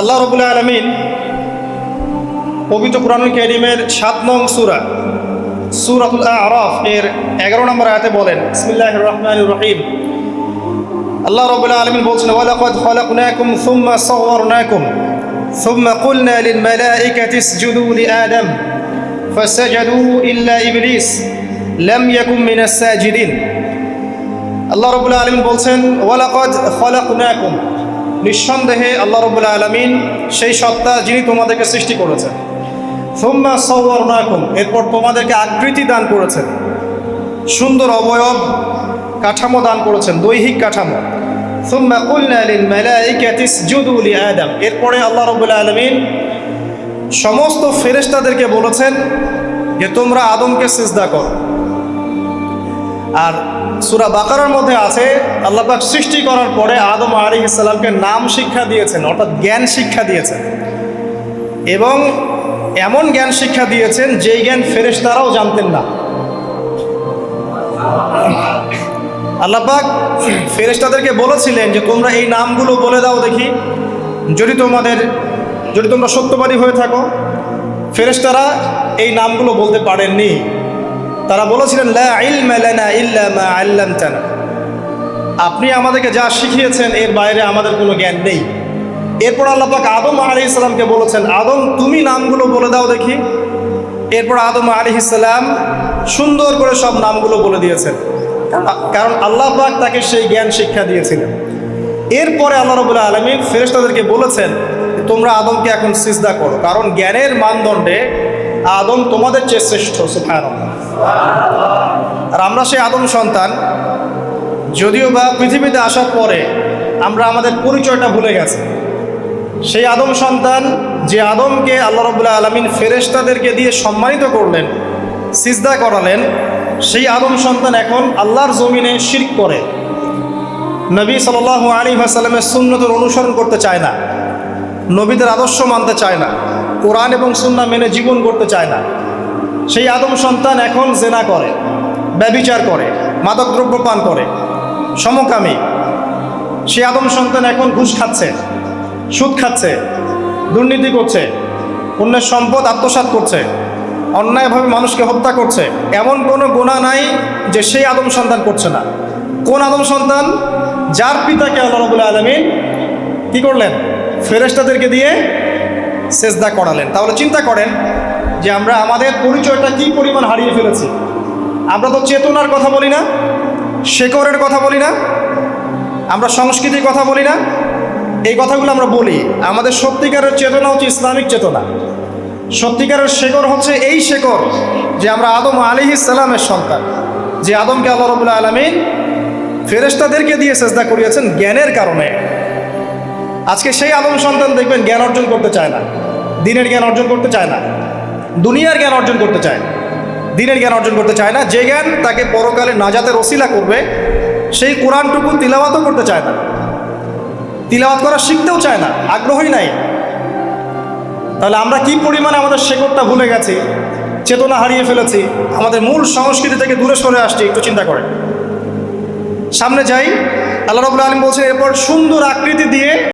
আল্লাহ রবুল্লা আলমিন পবিত্র কোরআনুল করিমের সাত নং সুরা সুরাতুল আরফ এর এগারো নম্বর আয়াতে বলেন ইসমিল্লাহ রহমান রহিম আল্লাহ রবুল্লা আলমিন বলছেন ওয়ালাকাদ খলাকনাকুম সুম্মা সাওয়ারনাকুম ثم قلنا للملائكة اسجدوا لآدم فسجدوا إلا إبليس لم يكن من الساجدين আল্লাহ রবুল্লা আলমিন বলছেন ওয়ালাকদ খলাকুনাকুম নিঃসন্দেহে আল্লাহ রবুল্লা আলমিন সেই সত্তা যিনি তোমাদেরকে সৃষ্টি করেছেন। সোম্মা সৌবর্ণাকুম এরপর তোমাদেরকে আকৃতি দান করেছেন। সুন্দর অবয়ব কাঠামো দান করেছেন, দৈহিক কাঠামো। সোম্মা কুলনালিন মেলাইকাতিস এরপরে আল্লাহ রবুল্লা আলমিন সমস্ত ফেরেশতাদেরকে বলেছেন যে তোমরা আদমকে সিজদা করো। আর সুরা বাকারার মধ্যে আছে আল্লাপাক সৃষ্টি করার পরে আদম আলী ইসলামকে নাম শিক্ষা দিয়েছেন, অর্থাৎ জ্ঞান শিক্ষা দিয়েছেন। এবং এমন জ্ঞান শিক্ষা দিয়েছেন, যেই জ্ঞান ফেরেশতারাও জানতেন না। আল্লাপাক ফেরেশতাদেরকে বলেছিলেন যে, তোমরা এই নামগুলো বলে দাও দেখি। যদি তোমাদের, যদি তোমরা সত্যবাদী হয়ে থাকো, ফেরেশতারা এই নামগুলো বলতে পারেননি। তারা বলেছিলেন আপনি আমাদেরকে যা শিখিয়েছেন, এর বাইরে আমাদের কোনো জ্ঞান নেই। এরপর আল্লাহ পাক আদম আলী ইসলামকে বলেছেন, আদম, তুমি নামগুলো বলে দাও দেখি। এরপর আদম আলী ইসলাম সুন্দর করে সব নামগুলো বলে দিয়েছেন। কারণ আল্লাহ পাক তাকে সেই জ্ঞান শিক্ষা দিয়েছিলেন। এরপরে আল্লাহ রবুল্লাহ আলমী ফেরেশতাদেরকে বলেছেন, তোমরা আদমকে এখন সিজদা করো। কারণ জ্ঞানের মানদণ্ডে আদম তোমাদের চেয়ে শ্রেষ্ঠ সুফায়ন আর আমরা সেই আদম সন্তান, যদিও বা পৃথিবীতে আসার পরে আমরা আমাদের পরিচয়টা ভুলে গেছি। সেই আদম সন্তান যে আদমকে আল্লাহ রবুল্লাহ আলমিন ফেরেশতাদেরকে দিয়ে সম্মানিত করলেন, সিজদা করালেন, সেই আদম সন্তান এখন আল্লাহর জমিনে শির্ক করে। নবী সাল আলী আসাল্লামের সুন্নতের অনুসরণ করতে চায় না, নবীদের আদর্শ মানতে চায় না, কোরআন এবং সুন্না মেনে জীবন করতে চায় না। সেই আদম সন্তান এখন জেনা করে, ব্যবিচার করে, মাদকদ্রব্য পান করে, সমকামী। সেই আদম সন্তান এখন ঘুষ খাচ্ছে, সুদ খাচ্ছে, দুর্নীতি করছে অন্যের সম্পদ আত্মসাৎ করছে, অন্যায়ভাবে মানুষকে হত্যা করছে। এমন কোনো গোনা নাই যে সেই আদম সন্তান করছে না। কোন আদম সন্তান? যার পিতাকে আল্লাহ রবুল্লা আলমী কী করলেন? ফেরেস্তাদেরকে দিয়ে সেজদা করালেন। তাহলে চিন্তা করেন যে আমরা আমাদের পরিচয়টা কি পরিমাণ হারিয়ে ফেলেছি? আমরা তো চেতনার কথা বলি না শেকরের কথা বলি না, আমরা সংস্কৃতির কথা বলি না। এই কথাগুলো আমরা বলি। আমাদের সত্যিকারের চেতনা হচ্ছে ইসলামিক চেতনা। সত্যিকারের শেকর হচ্ছে এই শেকর যে আমরা আদম আলী ইসালামের সন্তান, যে আদমকে আল্লাহ রবুল্লা আলমিন ফেরেস্তাদেরকে দিয়ে চেষ্টা করিয়েছেন জ্ঞানের কারণে। আজকে সেই আদম সন্তান দেখবেন জ্ঞান অর্জন করতে চায় না, দিনের জ্ঞান অর্জন করতে চায় না। দুনিয়ার জ্ঞান অর্জন করতে চায় দিনের জ্ঞান অর্জন করতে চায় না। যে জ্ঞান তাকে পরকালে নাজাতের ওসিলা করবে, সেই কোরআনটুকু তিলাওয়াতও করতে চায় না। তিলাওয়াত করা শিখতেও চায় না। আগ্রহই নাই। তাহলে আমরা কি পরিমাণে আমাদের শেকড়টা ভুলে গেছি, চেতনা হারিয়ে ফেলেছি, আমাদের মূল সংস্কৃতি থেকে দূরে সরে আসছি, একটু চিন্তা করে সামনে যাই। আল্লাহ রবুল্লা আলম বলছেন, এরপর সুন্দর আকৃতি দিয়ে